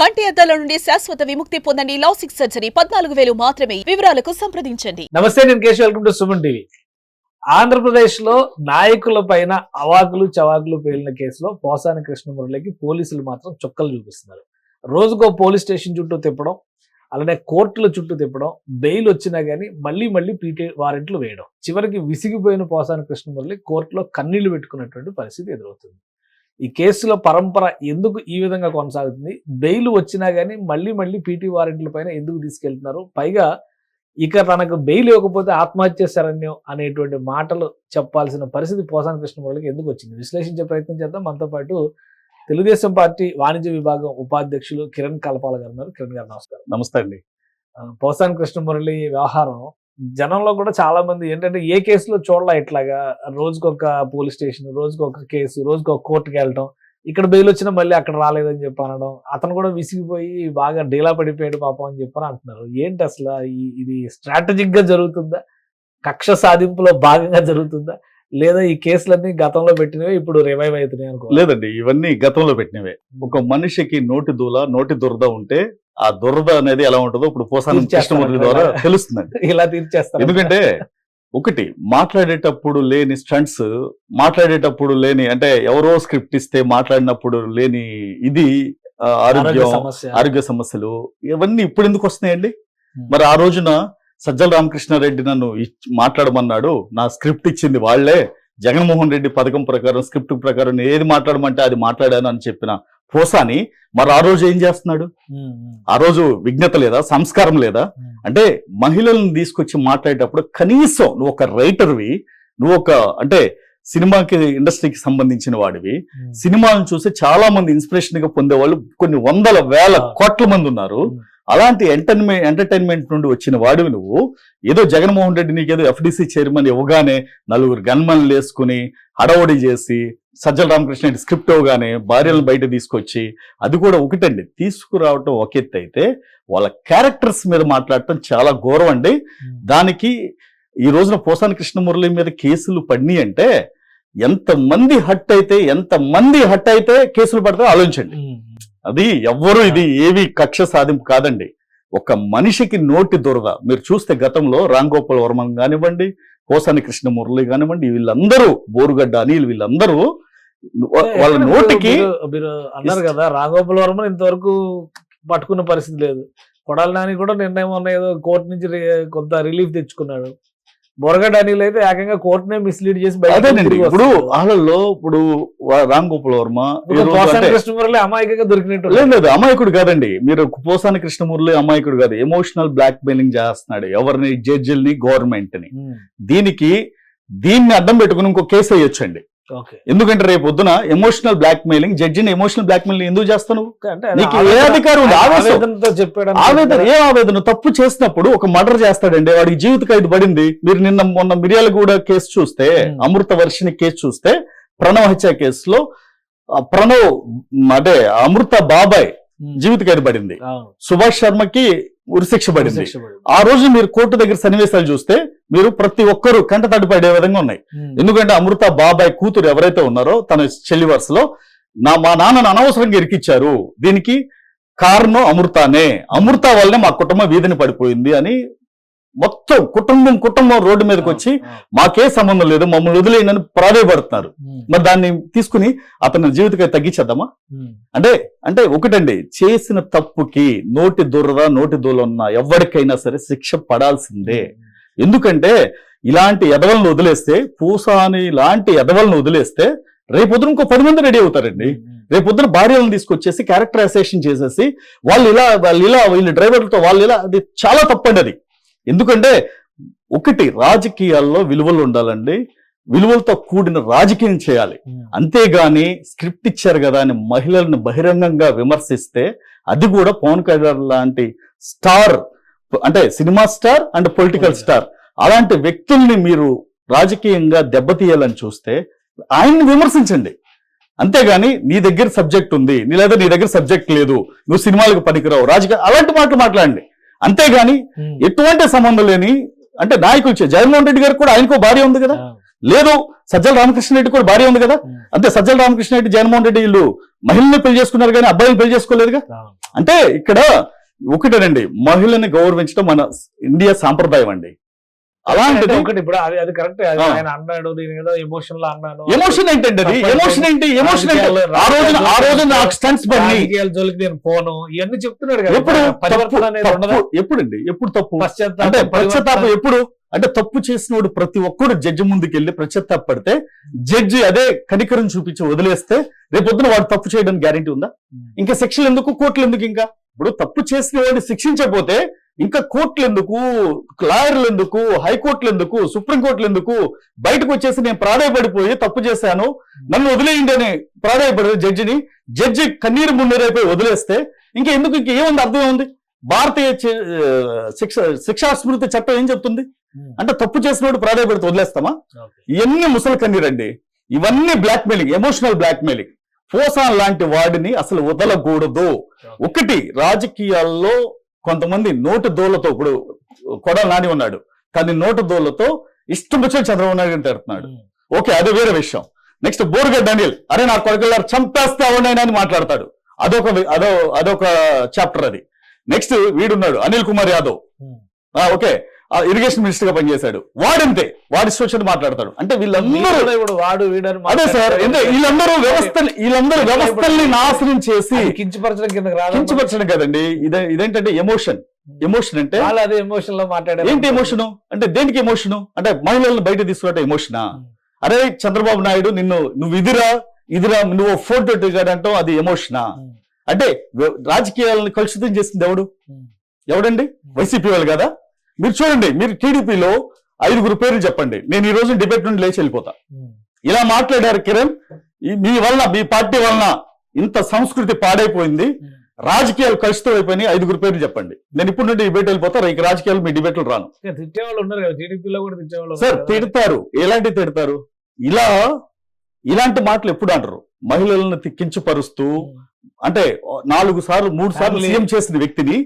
కంటి అద్దాల నుండి శాశ్వత విముక్తి పొందండి లాసిక్ సర్జరీ. పద్నాలుగు వేలు మాత్రమే. వివరాలకు సంప్రదించండి. నమస్తే నేను Keshav. Welcome to Suman TV. ఆంధ్రప్రదేశ్లో నాయకుల పైన అవాకులు చవాకులు పేలిన కేసులో పోసాని కృష్ణమురళికి పోలీసులు మాత్రం చుక్కలు చూపిస్తున్నారు. రోజుకో పోలీస్ స్టేషన్ చుట్టూ తిప్పడం అలానే కోర్టుల చుట్టూ తిప్పడం బెయిల్ వచ్చినా కానీ మళ్ళీ మళ్ళీ పీటీ వారెంట్లు వేయడం. చివరికి విసిగిపోయిన పోసాని కృష్ణమురళి కోర్టులో కన్నీళ్ళు పెట్టుకున్నటువంటి పరిస్థితి ఎదురవుతుంది. ఈ కేసుల పరంపర ఎందుకు ఈ విధంగా కొనసాగుతుంది? బెయిల్ వచ్చినా గానీ మళ్ళీ మళ్ళీ పీటీ వారెంట్ల పైన ఎందుకు తీసుకెళ్తున్నారు? పైగా ఇక తనకు బెయిల్ ఇవ్వకపోతే ఆత్మహత్య శరణ్యం అనేటువంటి మాటలు చెప్పాల్సిన పరిస్థితి పోసాని కృష్ణమురళికి ఎందుకు వచ్చింది? విశ్లేషించే ప్రయత్నం చేద్దాం. మనతో పాటు తెలుగుదేశం పార్టీ వాణిజ్య విభాగం ఉపాధ్యక్షులు కిరణ్ కలపాల గారు ఉన్నారు. కిరణ్ గారు నమస్కారం. నమస్తే అండి. పోసాని కృష్ణమురళి వ్యవహారం జనంలో కూడా చాలా మంది ఏంటంటే ఏ కేసులో చూడలా ఇట్లాగా రోజుకొక పోలీస్ స్టేషన్ రోజుకొక కేసు రోజుకొక కోర్టుకి వెళ్ళటం ఇక్కడ బెయిల్ వచ్చినా మళ్ళీ అక్కడ రాలేదని చెప్పి అనడం అతను కూడా విసిగిపోయి బాగా డీలా పడిపోయాడు పాపం అని చెప్పని అంటున్నారు. ఏంటి అసలు ఈ- ఇది స్ట్రాటజిక్గా జరుగుతుందా? కక్ష సాధింపులో భాగంగా జరుగుతుందా? లేదా ఈ కేసులన్నీ గతంలో పెట్టినవే ఇప్పుడు రివైవ్ అవుతున్నాయి అనుకో లేదండి ఇవన్నీ గతంలో పెట్టినవే. ఒక మనిషికి నోటి దూల నోటి దురద ఉంటే ఆ దురద అనేది ఎలా ఉంటుందో ఇప్పుడు పోసాని కృష్ణమూర్తి ద్వారా ఇలా. తెలుస్తుందండి ఇలా తీర్చేస్తారు ఎందుకంటే ఒకటి మాట్లాడేటప్పుడు లేని స్టంట్స్ మాట్లాడేటప్పుడు లేని అంటే ఎవరో స్క్రిప్ట్ ఇస్తే మాట్లాడినప్పుడు లేని ఇది ఆరోగ్య ఆరోగ్యం సమస్య ఆరోగ్య సమస్యలు ఇవన్నీ ఇప్పుడు ఎందుకు వస్తున్నాయండి. మరి ఆ రోజున సజ్జల రామకృష్ణారెడ్డి నన్ను మాట్లాడమన్నాడు నా స్క్రిప్ట్ ఇచ్చింది వాళ్ళే జగన్మోహన్ రెడ్డి పథకం ప్రకారం స్క్రిప్ట్ ప్రకారం ఏది మాట్లాడమంటే అది మాట్లాడాను అని చెప్పిన పోసాని మరి ఆ రోజు ఏం చేస్తున్నాడు ఆ రోజు విజ్ఞత లేదా సంస్కారం లేదా. అంటే మహిళలను తీసుకొచ్చి మాట్లాడేటప్పుడు కనీసం నువ్వు ఒక రైటర్వి నువ్వు ఒక అంటే సినిమాకి ఇండస్ట్రీకి సంబంధించిన వాడివి. సినిమాలను చూసి చాలా మంది ఇన్స్పిరేషన్గా పొందేవాళ్ళు కొన్ని వందల వేల. కోట్ల మంది ఉన్నారు. అలాంటి ఎంటర్టైన్మెంట్ ఎంటర్టైన్మెంట్ నుండి వచ్చిన వాడివి నువ్వు. ఏదో జగన్మోహన్ రెడ్డి నీకేదో ఎఫ్డిసి చైర్మన్ ఇవ్వగానే నలుగురు గన్మన్లు వేసుకుని హడవడి చేసి సజ్జల రామకృష్ణ స్క్రిప్ట్ ఇవ్వగానే భార్యలను బయట తీసుకొచ్చి అది కూడా ఒకటండి. తీసుకురావటం ఒక ఎత్తు అయితే వాళ్ళ క్యారెక్టర్స్ మీద మాట్లాడటం చాలా ఘోరం అండి. దానికి ఈ రోజున పోసాని కృష్ణమురళి మీద కేసులు పడినాయి అంటే ఎంత మంది హట్ అయితే ఎంత మంది హట్ అయితే కేసులు పడితే ఆలోచించండి. అది ఎవ్వరు ఇది ఏవి కక్ష సాధింపు కాదండి. ఒక మనిషికి నోటి దురద. మీరు చూస్తే గతంలో రామ్ గోపాల్ వర్మన్ కానివ్వండి కోసాని కృష్ణమురళి కానివ్వండి వీళ్ళందరూ బోరుగడ్డ అనిల్ వీళ్ళందరూ వాళ్ళ నోటికి మీరు- అన్నారు కదా రాఘోపాల్ వర్మ ఇంతవరకు పట్టుకున్న పరిస్థితి లేదు. కొడాలి నాని కూడా నిర్ణయం ఉన్న ఏదో కోర్టు నుంచి కొంత రిలీఫ్ తెచ్చుకున్నాడు. బొరగడ్డ అనిల్ అయితే ఏకంగా కోర్టునే మిస్లీడ్ చేసి అదేనండి. ఇప్పుడు. వాళ్ళల్లో ఇప్పుడు రామ్ గోపాల్ వర్మ కృష్ణమురళి అమాయకంగా దొరికినట్టు లేదు లేదు అమాయకుడు కాదండి. మీరు పోసాని కృష్ణమురళి అమాయకుడు కాదు. ఎమోషనల్ బ్లాక్ మెయిలింగ్ చేస్తున్నాడు. ఎవరిని? జడ్జిల్ని గవర్నమెంట్ని. దీనికి దీన్ని అడ్డం పెట్టుకుని ఇంకో కేసు వేయొచ్చండి. ఎందుకంటే రేపు పొద్దున ఎమోషనల్ బ్లాక్ మెయిలింగ్ జడ్జిని ఎమోషనల్ బ్లాక్ మెయిలింగ్ ఎందుకు అది నీకు ఏ అధికారం ఉంది? ఆవేదనతో చెప్పాడు ఆవేదన ఏ ఆవేదన? తప్పు చేసినప్పుడు ఒక మర్డర్ చేస్తాడండి వాడికి జీవిత ఖైదు పడింది. మీరు నిన్న మొన్న మిర్యాలగూడ కేసు చూస్తే. అమృత వర్షిని కేసు చూస్తే ప్రణవ్ హత్య కేసులో ప్రణవ్ అంటే అమృత బాబాయ్ జీవిత ఖైదు పడింది. సుభాష్ శర్మకి ఉరిశిక్ష పడింది ఆ రోజు మీరు కోర్టు దగ్గర సన్నివేశాలు చూస్తే మీరు ప్రతి ఒక్కరూ కంట తడిపడే విధంగా ఉన్నాయి. ఎందుకంటే అమృత బాబాయ్ కూతురు ఎవరైతే ఉన్నారో తన చెల్లి వరుసలో నా మా నాన్నను అనవసరంగా ఇరికిచ్చారు. దీనికి కారణం అమృతానే. అమృత వల్లనే మా కుటుంబం వీధిని పడిపోయింది అని మొత్తం కుటుంబం కుటుంబం రోడ్డు మీదకి వచ్చి మాకే సంబంధం లేదు మమ్మల్ని వదిలేయనని ప్రాధాయపడుతున్నారు. మరి దాన్ని తీసుకుని అతని జీవితకాయ తగ్గించేద్దామా? అంటే అంటే ఒకటండి చేసిన తప్పుకి నోటి దురద నోటి దూల ఉన్న ఎవరికైనా సరే శిక్ష పడాల్సిందే. ఎందుకంటే ఇలాంటి ఎదవలను వదిలేస్తే పూసాని లాంటి ఎదవలను వదిలేస్తే రేపొద్దున ఇంకో పది మంది రెడీ అవుతారండి. రేపొద్దున భార్యలను తీసుకొచ్చేసి క్యారెక్టర్ అసెషన్ చేసేసి వాళ్ళు ఇలా వాళ్ళు ఇలా వీళ్ళు డ్రైవర్లతో వాళ్ళు ఇలా అది చాలా తప్పండి అది. ఎందుకంటే ఒకటి రాజకీయాల్లో విలువలు ఉండాలండి. విలువలతో కూడిన రాజకీయం చేయాలి. అంతేగాని స్క్రిప్ట్ ఇచ్చారు కదా అని మహిళలను బహిరంగంగా విమర్శిస్తే అది కూడా పవన్ కళ్యాణ్ లాంటి స్టార్ అంటే cinema star and political Political. Star. అలాంటి వ్యక్తుల్ని మీరు రాజకీయంగా దెబ్బతీయాలని చూస్తే ఆయన్ని విమర్శించండి. అంతేగాని నీ దగ్గర సబ్జెక్ట్ ఉంది నీ లేదా నీ దగ్గర సబ్జెక్ట్ లేదు నువ్వు సినిమాలకు పనికిరావు రాజకీయ అలాంటి మాటలు మాట్లాడండి. అంతేగాని ఎటువంటి సంబంధం లేని అంటే నాయకులు జగన్మోహన్ రెడ్డి గారికి కూడా ఆయనకో భార్య ఉంది కదా? లేదు సజ్జల రామకృష్ణ రెడ్డి కూడా భార్య ఉంది కదా? అంతే సజ్జల రామకృష్ణ రెడ్డి జగన్మోహన్ రెడ్డి వీళ్ళు మహిళల్ని పెళ్ళి చేసుకున్నారు కానీ అబ్బాయిని పెళ్ళి చేసుకోలేదుగా? అంటే ఇక్కడ ఒకటేనండి మహిళని గౌరవించడం మన ఇండియా సాంప్రదాయం అండి. అలాంటిది ఒకటి ఇప్పుడు అది అది కరెక్ట్. ఆయన అన్నాడు నేను ఏదో ఎమోషన్లో అన్నాను ఎమోషన్ ఏంటండి అది? ఎమోషన్ ఏంటి? ఎమోషన్ ఏంటి? ఆ రోజున ఆ రోజున నాకు స్టంట్స్ పడి జోలికి నేను పోను. ఇవన్నీ చెప్తున్నాడు కదా. ఎప్పుడు? పరివర్తన తప్పు- అనేది ఉండదా? ఎప్పుడండి? ఎప్పుడు తప్పు? అంటే పశ్చాత్తాపం. ఎప్పుడు? అంటే తప్పు చేసినోడు ప్రతి ఒక్కడు జడ్జి ముందుకు వెళ్ళి పశ్చాత్తాప పడితే జడ్జి అదే కనికరం చూపించి వదిలేస్తే రేపొద్దున వాడు తప్పు చేయడానికి గ్యారెంటీ ఉందా? ఇంకా శిక్షలు ఎందుకు? కోర్టులు ఎందుకు ఇంకా? ఇప్పుడు తప్పు చేసిన వాడిని శిక్షించకపోతే ఇంకా కోర్టులు ఎందుకు లాయర్లు ఎందుకు హైకోర్టులు ఎందుకు సుప్రీంకోర్టులు ఎందుకు బయటకు వచ్చేసి నేను ప్రాధాయపడిపోయి తప్పు చేశాను. నన్ను వదిలేయండి అని ప్రాధాయపడే జడ్జిని జడ్జి కన్నీరు మున్నీరైపోయి వదిలేస్తే ఇంకా ఎందుకు ఇంకా ఏముంది? అర్థం ఉంది భారతీయ శిక్ష శిక్షా స్మృతి చట్టం ఏం చెప్తుంది? అంటే తప్పు చేసినోడు ప్రాధాయపడితే వదిలేస్తామా. ఇవన్నీ ముసలి కన్నీరండి. ఇవన్నీ blackmailing emotional blackmailing ఫోసాన్ లాంటి వాడిని అసలు వదలకూడదు. ఒకటి రాజకీయాల్లో కొంతమంది నోటు దోలతో ఇప్పుడు కొడ నాని ఉన్నాడు. కానీ నోటు దోలతో ఇష్టం వచ్చిన చంద్రబాబు నాయుడు తిడుతున్నాడు. ఓకే అది వేరే విషయం. నెక్స్ట్ బోర్గడ్ అనిల్ అరే నా కొడుకులారు చంపేస్తే అవనైనా అని మాట్లాడతాడు. అదొక అదో అదొక చాప్టర్ అది. నెక్స్ట్ వీడున్నాడు అనిల్ కుమార్ యాదవ్. ఆ, ఓకే. ఇరిగేషన్ మినిస్టర్గా పనిచేశాడు. వాడంతే వాడి ఇష్టం మాట్లాడతాడు. అంటే వీళ్ళందరూ ఇప్పుడు వాడు వీడని అదే సార్ అంటే వీళ్ళందరూ వ్యవస్థలు వీళ్ళందరూ వ్యవస్థల్ని నాశనం చేసి కించపరచడం రాదు కించపరచడం కదండి. ఇదే ఇదేంటంటే ఎమోషన్ ఎమోషన్ అంటే అదే ఎమోషన్లో మాట్లాడారు ఏంటి ఎమోషన్ అంటే దేనికి ఎమోషన్ అంటే మహిళలను బయట తీసుకురావడం ఎమోషనా. అరే చంద్రబాబు నాయుడు నిన్ను నువ్వు ఇదిరా ఇదిరా నువ్వు ఫోటో దిగాడంటావు అది ఎమోషనా. అంటే రాజకీయాలను కలుషితం చేసింది ఎవడు. ఎవడండి? వైసీపీ వాళ్ళు కదా? మీరు చూడండి మీరు టీడీపీలో ఐదుగురు పేర్లు చెప్పండి. నేను ఈ రోజు డిబేట్ నుండి లేచి వెళ్ళిపోతా. ఇలా మాట్లాడారు కిరణ్ మీ వలన మీ పార్టీ వలన ఇంత సంస్కృతి పాడైపోయింది. రాజకీయాలు కలుషితం అయిపోయినాయి ఐదుగురు పేర్లు చెప్పండి. నేను ఇప్పుడు నుండి డిబేట్ వెళ్ళిపోతా ఇక రాజకీయాలు మీ డిబేట్లు రాను. సార్. తిడతారు. ఎలాంటి తిడతారు? ఇలా ఇలాంటి మాటలు ఎప్పుడు అంటారు? మహిళలను కించపరుస్తూ అంటే నాలుగు సార్లు మూడు సార్లు సీఎం చేసిన వ్యక్తిని.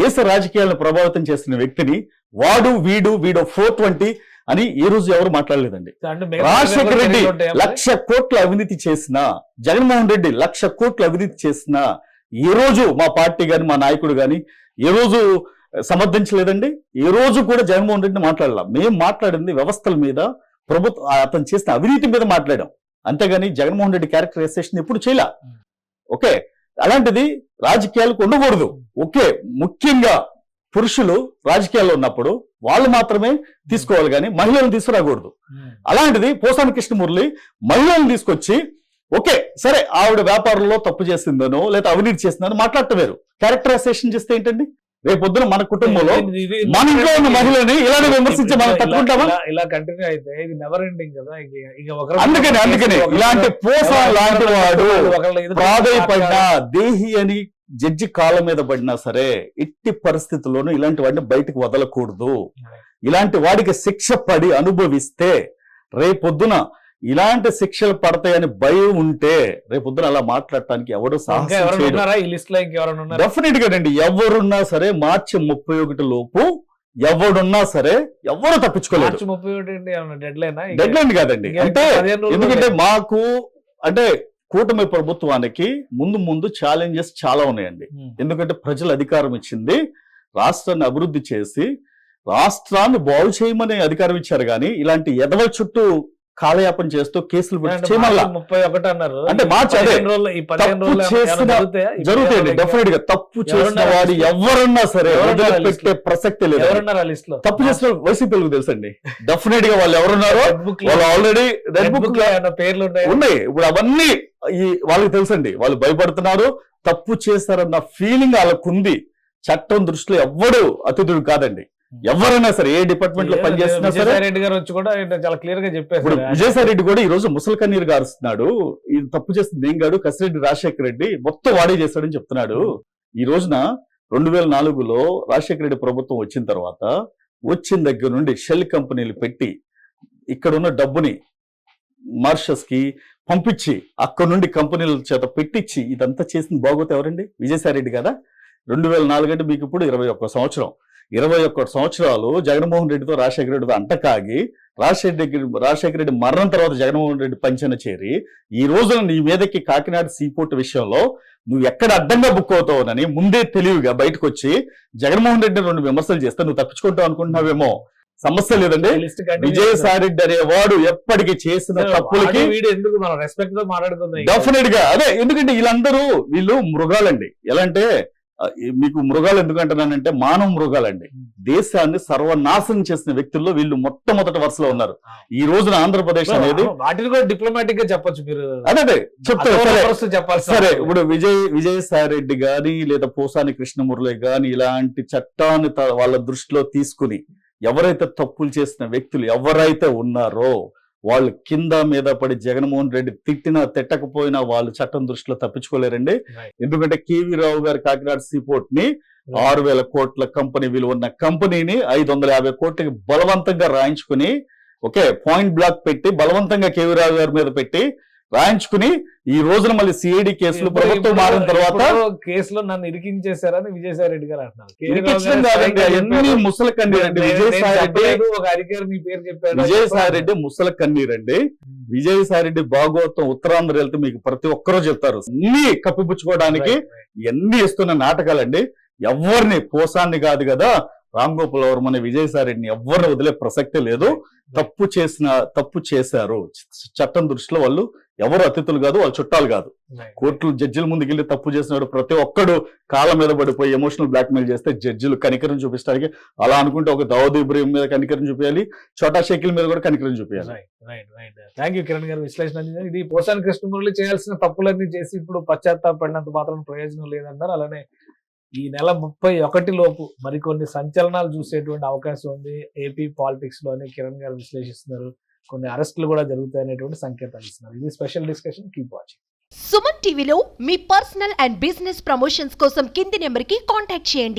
దేశ రాజకీయాలను ప్రభావితం చేసిన వ్యక్తిని వాడు వీడు వీడు ఫోర్ ట్వంటీ అని ఈ రోజు ఎవరు మాట్లాడలేదండి. రాజశేఖర రెడ్డి? లక్ష కోట్ల అవినీతి చేసిన జగన్మోహన్ రెడ్డి లక్ష కోట్ల అవినీతి చేసిన ఏ రోజు మా పార్టీ గాని మా నాయకుడు గాని ఏ రోజు సమర్థించలేదండి. ఏ రోజు కూడా జగన్మోహన్ రెడ్డిని మాట్లాడాల. మేము మాట్లాడింది వ్యవస్థల మీద ప్రభుత్వ అతను చేసిన అవినీతి మీద మాట్లాడాం. అంతేగాని జగన్మోహన్ రెడ్డి క్యారెక్టరైజేషన్ ఎప్పుడు చేయలే. ఓకే. అలాంటిది రాజకీయాలకు ఉండకూడదు ఓకే. ముఖ్యంగా పురుషులు రాజకీయాల్లో ఉన్నప్పుడు వాళ్ళు మాత్రమే తీసుకోవాలి కానీ మహిళలను తీసుకురాకూడదు. ఉమ్. అలాంటిది పోసాని కృష్ణమురళి మహిళలను తీసుకొచ్చి ఓకే సరే ఆవిడ వ్యాపారంలో తప్పు చేసిందనో లేదా అవినీతి చేసిందనో మాట్లాడటం వేరు. క్యారెక్టరైజేషన్ చేస్తే ఏంటండి? రేపు పొద్దున మన కుటుంబంలో మన ఇంట్లో ఉన్న మహిళని ఇలానే విమర్శించి మనం తట్టుకుంటామా? ఇలా- కంటిన్యూ అయితే ఇది నెవర్ ఎండింగ్ కదా. అందుకని అందుకని ఇలాంటి పోసా లాంటి వాడు ప్రాధాయపడినా దేహి అని జడ్జి కాళ్ళ మీద పడినా సరే ఎట్టి పరిస్థితుల్లోనూ ఇలాంటి వాడిని బయటకు వదలకూడదు. ఇలాంటి వాడికి శిక్ష పడి అనుభవిస్తే రేపొద్దున ఇలాంటి శిక్షలు పడతాయని భయం ఉంటే రేపొద్దున అలా మాట్లాడటానికి ఉన్నారా? డెఫినెట్గా అండి. ఎవరున్నా సరే మార్చి ముప్పై ఒకటి లోపు ఎవడున్నా సరే ఎవరు ఏమన్నా డెడ్ లైన్ కాదండి. అంటే ఎందుకంటే. మాకు అంటే కూటమి ప్రభుత్వానికి ముందు ముందు ఛాలెంజెస్ చాలా ఉన్నాయండి. ఎందుకంటే ప్రజలు అధికారం ఇచ్చింది రాష్ట్రాన్ని అభివృద్ధి చేసి రాష్ట్రాన్ని బాగు చేయమని అధికారం ఇచ్చారు కానీ ఇలాంటి ఎదవల చుట్టూ కాలయాపన చేస్తూ కేసులు పెట్టి ముప్పై ఒకటి అన్నారు. అంటే మార్చి అదే. జరుగుతాయండి. డెఫినెట్గా తప్పు చేసిన వాడు? ఎవరున్నా సరే వదిలిపెట్టే ప్రసక్తి లేదు ఎవరున్నారు ఆ లిస్ట్లో తప్పు చేసిన వైసీపీలకు తెలుసండి. డెఫినెట్గా వాళ్ళు ఎవరున్నారో వాళ్ళు ఆల్రెడీ రెడ్ బుక్ పేర్లు ఉన్నాయి? ఉన్నాయి. ఇప్పుడు అవన్నీ ఈ వాళ్ళకి తెలుసండి. వాళ్ళు భయపడుతున్నారు. తప్పు చేశారన్న ఫీలింగ్ వాళ్ళకు ఉంది చట్టం దృష్టిలో ఎవ్వడు అతిథుడు కాదండి. ఎవరైనా సరే ఏ డిపార్ట్మెంట్లో పనిచేసినా సరే రెడ్డి గారు వచ్చి కూడా చాలా క్లియర్గా ఇప్పుడు చెప్పేశారు. విజయసాయి రెడ్డి కూడా ఈ రోజు ముసలి కన్నీరు గారుస్తున్నాడు. ఇది తప్పు చేస్తుంది ఏం కాడు కసిరెడ్డి రాజశేఖర రెడ్డి మొత్తం వాడే చేస్తాడని చెప్తున్నాడు. ఈ రోజున రెండు వేల నాలుగులో రాజశేఖర రెడ్డి ప్రభుత్వం వచ్చిన తర్వాత వచ్చిన దగ్గర నుండి షెల్ కంపెనీలు పెట్టి ఇక్కడ ఉన్న డబ్బుని మారిషస్కి పంపించి అక్కడ నుండి కంపెనీల చేత పెట్టించి ఇదంతా చేసింది బాగోతే ఎవరండి? విజయసాయి రెడ్డి కదా? రెండు వేల నాలుగు అంటే మీకు ఇప్పుడు ఇరవై ఒక్క సంవత్సరం. ఇరవై ఒక్క సంవత్సరాలు జగన్మోహన్ రెడ్డితో రాజశేఖర రెడ్డితో అంటకాగి రాజశేఖర రెడ్డి రాజశేఖర రెడ్డి మరణం తర్వాత జగన్మోహన్ రెడ్డి పంచన చేరి ఈ రోజున నీ మీదకి కాకినాడ సీపోర్ట్ విషయంలో నువ్వు ఎక్కడ అడ్డంగా బుక్ అవుతావునని ముందే తెలివిగా బయటకు వచ్చి జగన్మోహన్ రెడ్డి రెండు విమర్శలు చేస్తే నువ్వు తప్పించుకుంటావు అనుకుంటున్నావేమో? సమస్య లేదండి. విజయసాయి రెడ్డి అనేవాడు ఎప్పటికి చేసిన తప్పులకి డెఫినెట్గా. అదే ఎందుకంటే వీళ్ళందరూ వీళ్ళు మృగాలండి. ఎలా అంటే మీకు మృగాలు ఎందుకు అంటున్నానంటే మానవ మృగాలండి. దేశాన్ని సర్వనాశనం చేసిన వ్యక్తుల్లో వీళ్ళు మొట్టమొదటి వరుసలో ఉన్నారు. ఈ రోజున ఆంధ్రప్రదేశ్ అనేది వాటిని కూడా డిప్లొమాటిక్గా చెప్పొచ్చు మీరు. అదే చెప్తారు అదొక సరే. ఇప్పుడు విజయ్ విజయసాయి రెడ్డి గాని లేదా పోసాని కృష్ణమురళి గాని ఇలాంటి చట్టాన్ని వాళ్ళ దృష్టిలో తీసుకుని ఎవరైతే తప్పులు చేసిన వ్యక్తులు ఎవరైతే ఉన్నారో వాళ్ళు కింద మీద పడి జగన్మోహన్ రెడ్డి తిట్టినా తిట్టకపోయినా వాళ్ళు చట్టం దృష్టిలో తప్పించుకోలేరండి. ఎందుకంటే కేవీ రావు గారి కాకినాడ సీపోర్ట్ని ఆరు వేల కోట్ల కంపెనీ విలువ ఉన్న కంపెనీని ఐదు వందల యాభై కోట్లకి బలవంతంగా రాయించుకుని ఓకే పాయింట్ బ్లాక్ పెట్టి బలవంతంగా కేవీ రావు గారి మీద పెట్టి రాయించుకుని ఈ రోజున మళ్ళీ సిఐడి కేసులు ప్రభుత్వం మారిన తర్వాత కేసులో నన్ను ఇరికించేశారని విజయసాయి రెడ్డి గారు అంటున్నారు. చెప్పారు. ముసల కన్నీరండి నేను- నేను విజయసాయి రెడ్డి చెప్పలేదు, ఒక అధికారి మీ పేరు చెప్పాడు. విజయసాయి రెడ్డి ముసల కన్నీరండి విజయసాయి రెడ్డి భాగవతం ఉత్తరాంధ్ర వెళ్తే మీకు ప్రతి ఒక్కరూ చెప్తారు. అన్ని కప్పిపుచ్చుకోవడానికి. ఇవన్నీ ఇస్తున్న నాటకాలండి? ఎవరిని పోసాన్ని కాదు కదా. రామ్ గోపాల్ వర్మ అనే విజయసాయి రెడ్డిని ఎవరిని వదిలే ప్రసక్తే లేదు. తప్పు చేసిన తప్పు చేశారు. చట్టం దృష్టిలో వాళ్ళు ఎవరు అతిథులు కాదు వాళ్ళు చుట్టాలు కాదు. కోర్టులు జడ్జిల ముందుకు వెళ్ళి తప్పు చేసినాడు. ప్రతి ఒక్కడు కాళ్ళ మీద పడిపోయి ఎమోషనల్ బ్లాక్మెయిల్ చేస్తే జడ్జిలు కనికరం చూపించడానికి అలా అనుకుంటే ఒక దావుద్ ఇబ్రహీం మీద కనికరం చూపించాలి చోటా షకీల్ మీద కూడా కనికరం చూపించాలి థ్యాంక్ యూ కిరణ్ గారు విశ్లేషణ. ఇది పోసాని కృష్ణమురళి చేయాల్సిన తప్పులన్నీ చేసి ఇప్పుడు పశ్చాత్తాపడినంత మాత్రం ప్రయోజనం లేదన్నారు. అలానే ఈ నెల ముప్పై ఒకటి లోపు మరికొన్ని సంచలనాలు చూసేటువంటి అవకాశం ఉంది. ఏపీ పాలిటిక్స్లోని కిరణ్ గారు విశ్లేషిస్తున్నారు. కొన్ని అరెస్టులు కూడా జరుగుతాయనేటువంటి సంకేతాలు ఇస్తున్నారు. ఇది special discussion keep watching Suman టీవీలో మీ పర్సనల్ అండ్ బిజినెస్ ప్రమోషన్స్ కోసం కింది నెంబర్కి కాంటాక్ట్ చేయండి.